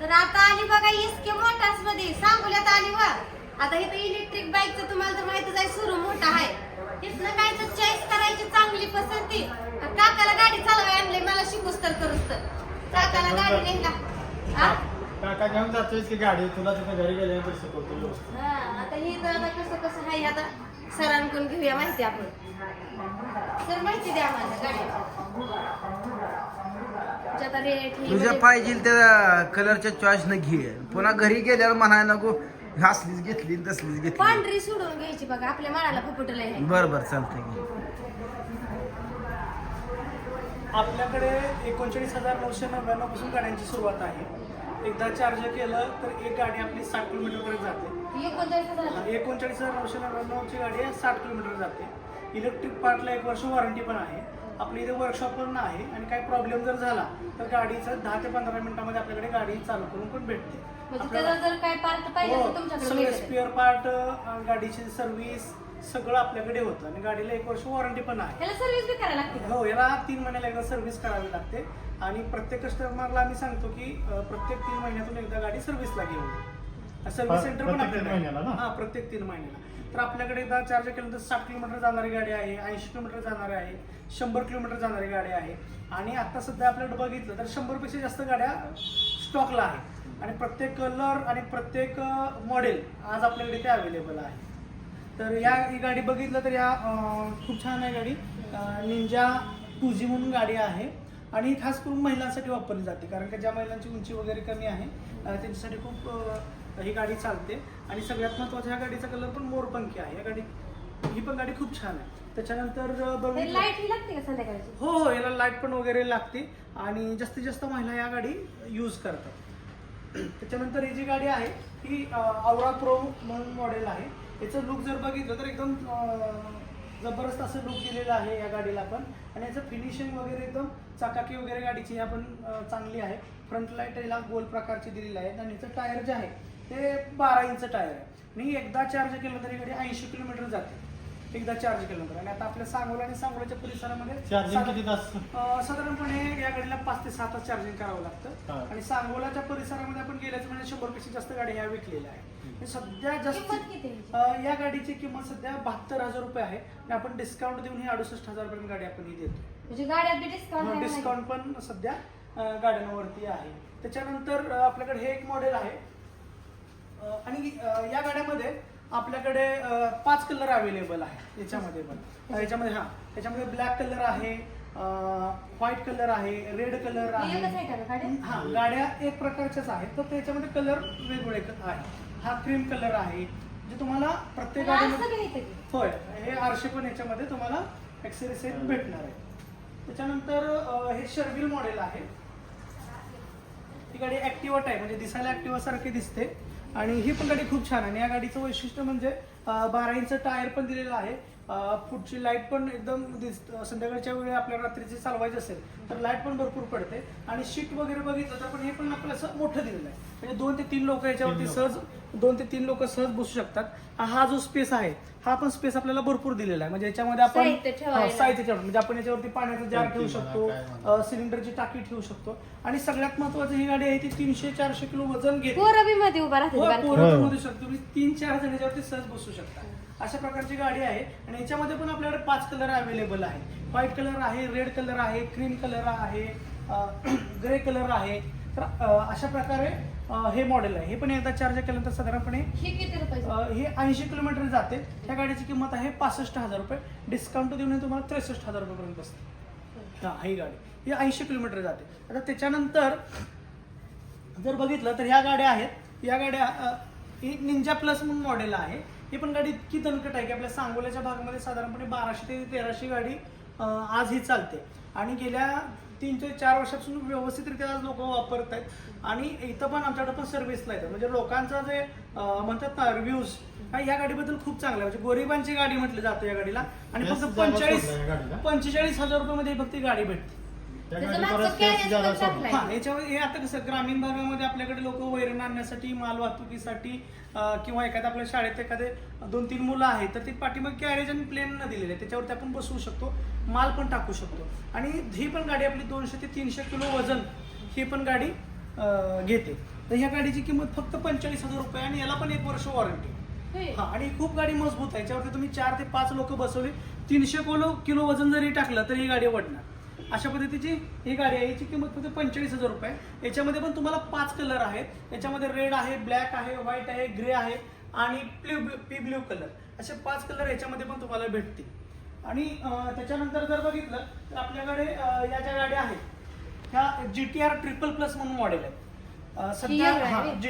तर आता आली बघा इस्के मोटार्समध्ये सांगोल्यात आली वा आता इथं इलेक्ट्रिक बाईकचं तुम्हाला तर माहितच आहे सुरू मोठा आहे. इथनं काय तर चॉईस करायची चांगली पसंती. काकाला गाडी चालवाय आणली मला शिकूस तर करूस तर. काकाला गाडी नाही का हा? काका घेऊन जातोयस की गाडी? तुला तिथे घरी गेल्यानंतर शिकवतो आता हे तर आता कसं कसं आहे आता? सरांकडून घेऊया माहिती आपण. सर माहिती द्या आम्हाला गाडी. आता रेट ही तुझ्या म्हणजे- पाहिजे त्या कलरच्या चॉईस न घे. पुन्हा घरी गेल्यावर म्हणायला नको असलीच घेतली तसलीच घेतली. पांढरी सोडून घ्यायची बघा आपल्या माळाला फुफुटलं आहे. बर बर चालतंय की. आपल्याकडे एकोणचाळीस हजार नऊशे नव्याण्णवपासून गाड्यांची सुरुवात आहे. एकदा चार्ज केलं तर एक गाडी आपली साठ किलोमीटरपर्यंत जाते. एकोणचाळीस हजार. नऊशे नव्याण्णवची गाडी आहे साठ किलोमीटर जाते. इलेक्ट्रिक पार्टला एक वर्ष वॉरंटी पण आहे. आपली इथे वर्कशॉप पण आहे आणि काही प्रॉब्लेम जर झाला तर गाडीचं दहा ते पंधरा मिनिटामध्ये आपल्याकडे गाडी चालू करून पण भेटते. सगळे. स्पेअर पार्ट गाडीची सर्व्हिस सगळं आपल्याकडे होतं. आणि गाडीला एक वर्ष वॉरंटी पण आहे? हो याला तीन महिन्याला एकदा सर्व्हिस करावी लागते. आणि प्रत्येक कस्टमरला आम्ही सांगतो की प्रत्येक तीन महिन्यातून एकदा गाडी सर्व्हिसला घेऊन सर्व्हिस सेंटर पण प्रत्येक तीन आपल्याकडे महिन्याला ना? हा प्रत्येक तीन महिन्याला. तर आपल्याकडे एकदा चार्ज केल्यानंतर साठ किलोमीटर जाणारी गाडी आहे ऐंशी किलोमीटर जाणारी आहे शंभर किलोमीटर जाणारी गाडी आहे. आणि आता सध्या आपल्याकडे बघितलं तर शंभरपेक्षा जास्त गाड्या स्टॉकला आहे आणि प्रत्येक कलर आणि प्रत्येक मॉडेल आज आपल्याकडे ते अवेलेबल आहे. तर या ही गाडी बघितलं तर या अं, खूप छान आहे गाडी. निंजा टू जी म्हणून गाडी आहे. आणि ही खास करून महिलांसाठी वापरली जाते कारण का ज्या महिलांची उंची वगैरे कमी आहे अं, त्यांच्यासाठी खूप अं, ही गाडी चालते. आणि सगळ्यात महत्त्वाचं ह्या गाडीचा कलर पण मोरपंखी आहे. या गाडी ही पण गाडी खूप छान आहे. त्याच्यानंतर हे बघितलं लाइट ही लागते का संध्याकाळची? हो हो याला लाइट पण वगैरे लागते. आणि जास्तीत जास्त महिला या गाडी यूज करतात. त्याच्यानंतर ही जी गाडी आहे ही औरा प्रो म्हणून मॉडेल आहे. याचं लुक जर बघितलं तर एकदम जबरदस्त असं लुक दिलेलं आहे या गाडीला पण. आणि याचं फिनिशिंग वगैरे एकदम चाकाकी वगैरे गाडीची ह्या पण चांगली आहे. फ्रंट लाइट याला गोल प्रकारची दिलेली आहे. आणि याचं टायर जे आहे ते बारा इंच टायर आहे. आणि एकदा चार्ज केलं तरी गाडी ऐंशी किलोमीटर जाते. एकदा चार्ज केलं तर. आणि आता आपल्या सांगोला आणि सांगोल्याच्या परिसरामध्ये चार्जिंग साधा- किती तास? अं, साधारणपणे या गाडीला पाच ते सहा तास चार्जिंग करावं हा. लागतं आणि सांगोलाच्या परिसरामध्ये आपण गेल्याच म्हणजे शंभरपेक्षा जास्त गाड्या ह्या विकलेल्या आहे आणि सध्या जास्त किंमत किती आहे? अं, या गाडीची किंमत सध्या बहात्तर हजार रुपये आहे. आणि आपण डिस्काउंट देऊन ही अडुसष्ट हजार पर्यंत गाडी आपण ही देतो. म्हणजे गाड्यात बी डिस्काउंट आहे डिस्काउंट पण सध्या अं, गाड्यांवरती आहे. त्याच्यानंतर अं, आपल्याकडे हे एक मॉडेल आहे. आणि या गाड्यामध्ये आपल्याकडे पाच कलर अवेलेबल आहे याच्यामध्ये पण. याच्यामध्ये हा याच्यामध्ये ब्लॅक कलर आहे व्हाईट कलर आहे रेड कलर हे आहे? हा गाड्या एक प्रकारच्याच आहेत तर त्याच्यामध्ये कलर वेगवेगळे आहे हा क्रीम कलर आहे जे तुम्हाला प्रत्येक गाडीमध्ये? होय हे आरशे पण याच्यामध्ये तुम्हाला एक्सरी सेट भेटणार आहे. त्याच्यानंतर हे शर्विल मॉडेल आहे. ही गाडी ऍक्टिव्हा टाईप म्हणजे दिसायला ऍक्टिव्हा सारखी दिसते. आणि ही पण गाडी खूप छान आहे. आणि या गाडीचं वैशिष्ट्य म्हणजे बारा इंच टायर पण दिलेलं आहे. पुढची लाइट पण एकदम दिस संध्याकाळच्या वेळी आपल्याला रात्रीची चालवायची असेल तर लाइट पण भरपूर पडते. आणि शीट वगैरे बघितलं तर पण हे पण आपलं असं मोठं दिलेलं आहे. म्हणजे दोन ते तीन लोक याच्यावरती सहज दोन ते तीन लोक सहज बसू शकतात. हा जो स्पेस आहे हा पण स्पेस आपल्याला भरपूर दिलेला आहे. म्हणजे याच्यामध्ये आपण साहित्य ठेवायला. हा, साहित्य ठेवणं. म्हणजे आपण याच्यावरती पाण्याचा जार ठेवू शकतो. अ, सिलेंडरची टाकी ठेवू शकतो. आणि सगळ्यात महत्वाचं ही गाडी आहे ती तीनशे चारशे किलो वजन घेते पोरं बी मध्ये उभा राहते हो, बारकी. पोरं पण हो. शकतो तुम्ही तीन चार जण याच्यावरती सहज बसू शकता. अशा प्रकारची गाडी आहे. आणि याच्यामध्ये पण आपल्याकडे पाच कलर अवेलेबल आहे व्हाईट कलर आहे रेड कलर आहे क्रीम कलर आहे ग्रे कलर आहे. तर अशा प्रकारे हे मॉडेल आहे. हे पण एकदा चार्ज केल्यानंतर साधारणपणे हे किती हे ऐंशी किलोमीटर जाते. त्या गाडीची किंमत आहे पासष्ट हजार रुपये. डिस्काउंट देऊन हे तुम्हाला त्रेसष्ट हजार रुपयेपर्यंत बसते. हा ही गाडी. ही ऐंशी किलोमीटर जाते. आता त्याच्यानंतर जर बघितलं तर ह्या गाड्या आहेत. या गाड्या ही निंजा प्लस म्हणून मॉडेल आहे. ही पण गाडी इतकी दणकट आहे की आपल्या सांगोल्याच्या भागामध्ये साधारणपणे बाराशे ते तेराशे गाडी आज ही चालते. आणि गेल्या तीन ते चार वर्षापासून व्यवस्थितरित्या आज लोक वापरत आहेत. आणि इथं पण आमच्याकडे पण सर्व्हिसला येतात. म्हणजे लोकांचा जे म्हणतात ना रिव्ह्यूज या गाडीबद्दल खूप चांगला म्हणजे गरिबांची गाडी म्हटलं जातं या गाडीला. आणि फक्त पंचेचाळीस? पंचेचाळीस हजार रुपयामध्ये फक्त गाडी भेटते. त्या त्याचं मागचं carriage सोडलं. हा याच्यावर हे आता कसं ग्रामीण भागामध्ये आपल्याकडे लोक वैरण आणण्यासाठी माल वाहतुकीसाठी अं, किंवा एखाद्या आपल्या शाळेत एखादे दोन तीन मुलं आहेत तर ती पाठीमाग कॅरेज आणि प्लेन न दिलेले आहे त्याच्यावरती आपण बसवू शकतो माल पण टाकू शकतो. आणि ही पण गाडी आपली दोनशे ते तीनशे किलो वजन ही पण गाडी अं, घेते. तर ह्या गाडीची किंमत फक्त पंचेचाळीस हजार रुपये आणि याला पण एक वर्ष वॉरंटी होय. हा आणि खूप गाडी मजबूत आहे. याच्यावरती तुम्ही चार ते पाच लोक बसवली. तीनशे किलो किलो वजन जरी टाकलं तर ही गाडी वडणार अशा पद्धतीची ही गाडी आहे. याची किंमत फक्त पंचेचाळीस हजार रुपये याच्यामध्ये पण तुम्हाला पाच कलर आहेत. याच्यामध्ये रेड आहे ब्लॅक आहे व्हाईट आहे ग्रे आहे आणि ब्ल्यू पी ब्ल्यू कलर. असे पाच कलर याच्यामध्ये पण तुम्हाला भेटतील. आणि त्याच्यानंतर जर बघितलं तर आपल्याकडे या ज्या गाड्या आहेत ह्या G T R triple plus म्हणून मॉडेल आहे अं, सध्या ही. G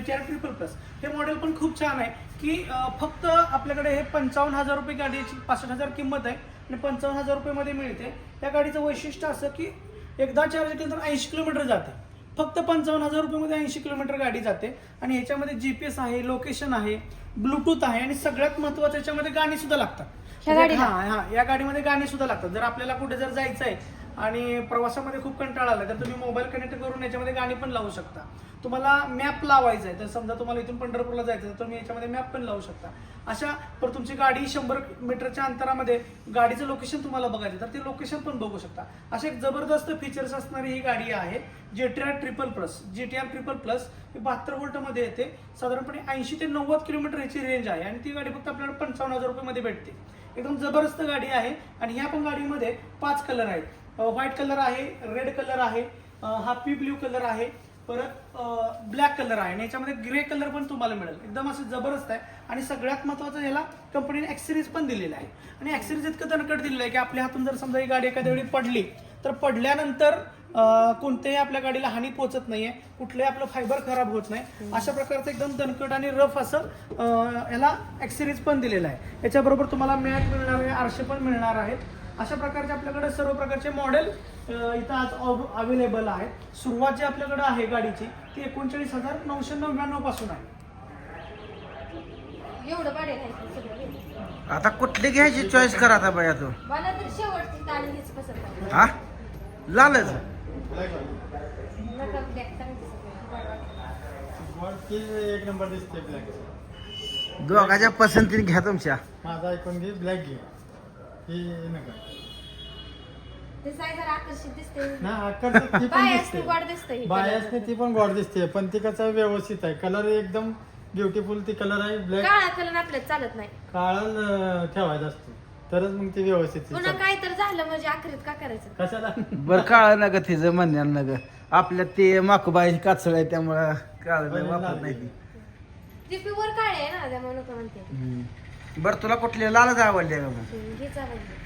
T R triple plus. हे मॉडेल पण खूप छान आहे की फक्त आपल्याकडे हे पंचावन्न हजार रुपये गाडीची पासष्ट हजार किंमत आहे आणि पंचावन्न हजार रुपयेमध्ये मिळते. त्या गाडीचं वैशिष्ट्य असं की एकदा चार्ज केलं तर ऐंशी किलोमीटर जाते. फक्त पंचावन्न हजार रुपयामध्ये ऐंशी किलोमीटर गाडी जाते. आणि ह्याच्यामध्ये जीपीएस आहे लोकेशन आहे ब्लूटूथ आहे आणि सगळ्यात महत्वाचं याच्यामध्ये गाणी सुद्धा लागतात. ह्या म्हणजे- गाडीला? हा हा या गाडीमध्ये गाणी सुद्धा लागतात. जर आपल्याला कुठे जर जायचं आहे आणि प्रवासामध्ये खूप कंटाळा आला तर तुम्ही मोबाईल कनेक्ट करून याच्यामध्ये गाणी पण लावू शकता. तुम्हाला मॅप लावायचा आहे तर समजा तुम्हाला इथून पंढरपूरला जायचं तर तुम्ही याच्यामध्ये मॅप पण लावू शकता. अशा पर तुमची गाडी शंभर मीटरच्या अंतरामध्ये गाडीचं लोकेशन तुम्हाला बघायचं तर ते लोकेशन पण बघू शकता. असे एक जबरदस्त फीचर्स असणारी ही गाडी आहे G T R triple plus G T R triple plus ही बहात्तर वोल्टमध्ये येते साधारणपणे ऐंशी ते नव्वद किलोमीटर याची रेंज आहे आणि ती गाडी फक्त आपल्याला पंचावन्न हजार रुपयेमध्ये भेटते. एकदम जबरदस्त गाडी आहे आणि ह्या पण गाडीमध्ये पाच कलर आहेत. व्हाईट कलर आहे रेड कलर आहे हा पी ब्ल्यू कलर आहे परत ब्लॅक कलर आहे. आणि याच्यामध्ये ग्रे कलर पण तुम्हाला मिळेल. एकदम असं जबरदस्त आहे. आणि सगळ्यात महत्त्वाचं याला कंपनीने ॲक्सेरीज पण दिलेलं आहे. आणि ॲक्सेरीज इतकं दणकट दिलेलं आहे की आपल्या हातून जर समजा ही गाडी एखाद्या वेळी पडली तर पडल्यानंतर कोणत्याही आपल्या गाडीला हानी पोहोचत नाहीये. कुठलंही आपलं फायबर खराब होत नाही. अशा प्रकारचं एकदम दणकट आणि रफ असं याला ॲक्सेरीज पण दिलेलं आहे. याच्याबरोबर तुम्हाला मॅट मिळणार आहे आरशे पण मिळणार आहेत. अशा प्रकारचे आपल्याकडे सर्व प्रकारचे मॉडेल इथं आज अवेलेबल आहेत. सुरुवात जी आपल्याकडे आहे गाडीची ती एकोणचाळीस हजार नऊशे नव्याण्णवपासून आहे. एवढं भाडे नाही सगळं आता कुठली घ्यायची चॉईस करा आता बाया तू. हा? लालच. दोघाच्या पसंतीने घ्या तुमच्या. माझा ऐकून घे ब्लॅक घे ही नका ते साय जरा आकर्षित दिसते. ना आकर्षक ती पण बायासनी दिसते. गोड दिसते ही बायासने ती पण गोड दिसते पण ती कसं व्यवस्थित आहे. कलर एकदम ब्युटिफुल ती कलर आहे. ब्लॅक काळा कलर आपल्याला चालत नाही. काळा ठेवायचा असतो. तरच मग ती व्यवस्थित पुन्हा. काय तर झालं म्हणजे आखरीत का करायचं? कशाला? बर काळ नग तिचं म्हणण्याला नग. आपल्या ते माकुबाई काचळ आहे त्यामुळं काळ वापरत नाही. ती. प्युअर काळे आहे ना त्यामुळे नको म्हणते. हम्म. बरं तुला कुठले लालच आवडले का मग हेच आवडलं.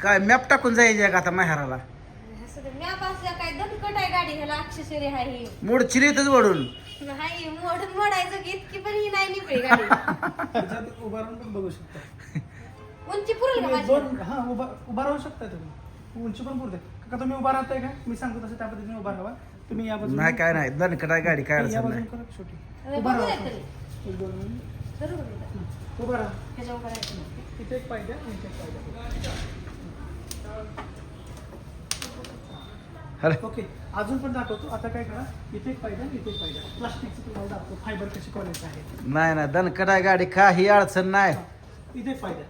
काय मॅप टाकून जायचे का आता माहेराला? असं ते मॅप असल्या काय दणकट आहे गाडी ह्याला अक्षशरी आहे ही मोडची इथंच वडून नाही मोडायचं की इतकी पण ही नाही निपळी गाडी. त्याच्यात उभा राहून पण बघू शकता. उंची पुरेल का तुम्ही माझी? दोन हा उभा उभा राहू शकता तुम्ही. उंची पण पुरते. का तुम्ही उभा राहताय का? मी सांगतो तसं त्या पद्धतीने उभा राहा तुम्ही या बाजूने नाही काय नाही. दणकट आहे गाडी काय या अडचण बाजूने नाही. करा उभा बघूया राहा तरी. एक दोन मिनिट बरोबर आहे. उभा राहा. ह्याच्यावर करायचं इथे एक पाहिजे इथे एक पाहिजे अरे. ओके अजून पण दाखवतो. आता काय करा इथे एक पाहिजे इथे एक पाहिजे प्लास्टिकचं तुम्हाला दाखवतो फायबर कशी क्वालिटी आहे. नाही नाही दणकट आहे गाडी काही अडचण नाही. इथे एक पाहिजे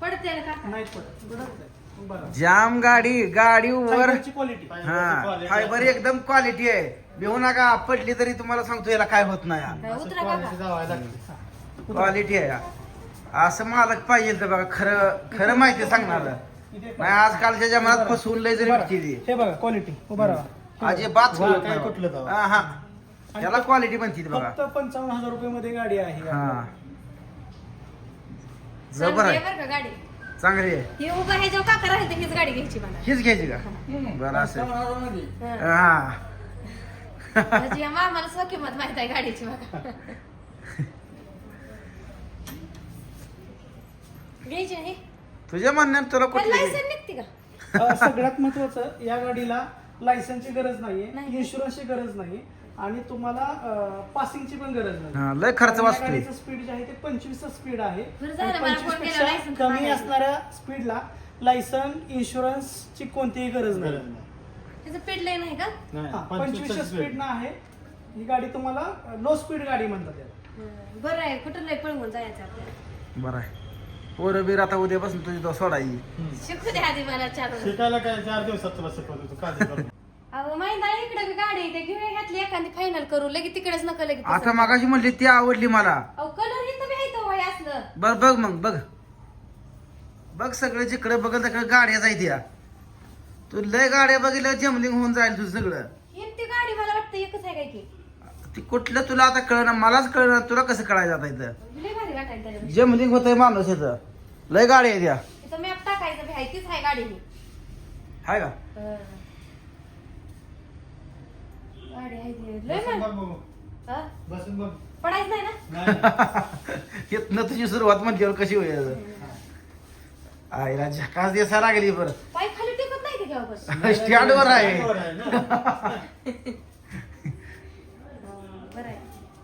पडते ना का नाहीत पडत. बरोबर आहे उभा राहा. जाम गाडी गाडी वर फायबरची क्वालिटी हा फायबर एकदम क्वालिटी आहे. भिवू नका पडली तरी तुम्हाला सांगतो याला काय होत नाही. काय असं उतरा quality काका जावायला लागते. क्वालिटी आहे. असं मालक पाहिजे तर बघा खरं खरं माहिती सांगणार. नाही आजकालच्या जमान्यात फसवून लय जरी भेटती. ती हे बघा क्वालिटी उभा राहा. अजिबात वा, काय कुठलं? हा, हा. त्याला क्वालिटी म्हणते ती बघा. फक्त पंचावन्न हजार रुपये मध्ये गाडी आहे. हा. चांगली जबर आहे. बरं का गाडी? चांगली आहे. ही उभा ह्याच्यावर काका राहते हीच गाडी घ्यायची मला. हीच घ्यायची का? बरं असं हा. म्हणजे या मामाला स्व किंमत माहीत आहे गाडीची बघा. घ्यायची नाही तुझ्या म्हणण्यात तुला कुठली लायसन निघते का अ, सगळ्यात महत्वाचं या गाडीला लायसनची गरज नाहीये नाही. इन्शुरन्सची गरज नाही आणि तुम्हाला पासिंगची पण गरज नाही हा लय खर्च वाचतोय स्पीड जे आहे ते पंचवीसचं स्पीड आहे बरं झालं, आणि मला 25 फोन केला, पेक्षा license कमी मागायला. असणाऱ्या स्पीडला लायसन इन्शुरन्सची कोणतीही गरज नाही नाही. त्याचं पेड लाईन आहे का हा, पंचवीसच्या. स्पीड ना आहे ही गाडी तुम्हाला लो स्पीड गाडी म्हणतात याला. हं, बरं आहे कुठं लय पळवून जायचं आपल्याला बरं आहे पोरं बीर आता उद्यापासून तुझी तो सोडायची हम्म. शिकू दे आधी मला चार वर्ष. शिकायला काय चार दिवसात तुला शिकवतो तू काळजी करू नको. अहो महिना इकडे बी गाडी आहे, ते घेऊया घातली एखादी फायनल करू लगेच तिकडेच नका लगेच आता मागाशी म्हणली ती आवडली मला. अहो कलर इथं बी आहे तो वय असलं. बर बघ मग बघ. बघ सगळं जिकडे बघल तिकडे गाड्या जायत या तू लय गाड्या बघितल्या जमलिंग होऊन जाईल तुझं सगळं. ही ती गाडी मला वाटतं एकच आहे काय की ती कुठलं तुला आता कळणार मलाच कळणार तुला कसं कळायचं आता इथं? लय भारी वाटायला त्याच्यापेक्षा. जमलिंग होतंय माणूस इथं. लय मॅप टाकायचं बी आहे तीच आहे गाडी ही हाय का? गाडी आहे ती. लय बसून ना बघ बघू. हा? बसून बघ. पडायचं नाही ना? नाही. इथनं तुझी सुरुवात म्हटल्यावर कशी होईल? आईला झकास दिसा लागली बरं. पाय खाली टिकत नाही ते घ्यावं स्टँडवर आहे. स्टँडवर आहे ना.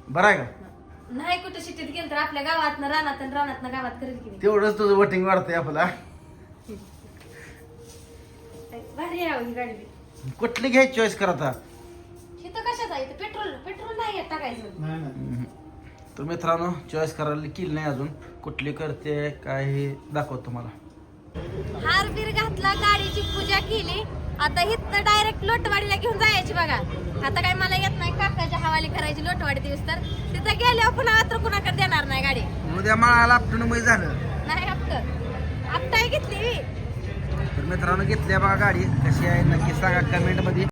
बरं आहे आहे का? नाही कुठं शिटीत गेलं तर आपल्या गावात रानात रानात गावात करेल की तेवढंच तुझं वोटिंग वाढतंय आपला. नाही. भारी आहे ही गाडी. कुठली घ्यायची चॉईस कर आता? इथं कशात आहे? इथं पेट्रोल पेट्रोल नाही येत टाकायचं. नाही नाही. तर मित्रांनो चॉईस करायला केली नाही अजून. कुठली करते काय हे दाखवतो तुम्हाला. हार बीर घातला गाडीची पूजा केली. आता इथं डायरेक्ट लोटवाडीला घेऊन जायची बघा. आता काय मला येत नाही काकाच्या हवाली करायची लोटवाडी दिवस तर. तिथं गेल्यावर पुन्हा तर कुणाकडे देणार नाही गाडी. उद्या माळाला आपटून झालं नाही हप्त. हप्ता घेतली. तर मित्रांनो घेतल्या बघा गाडी. कशी आहे नक्की सांगा कमेंटमध्ये.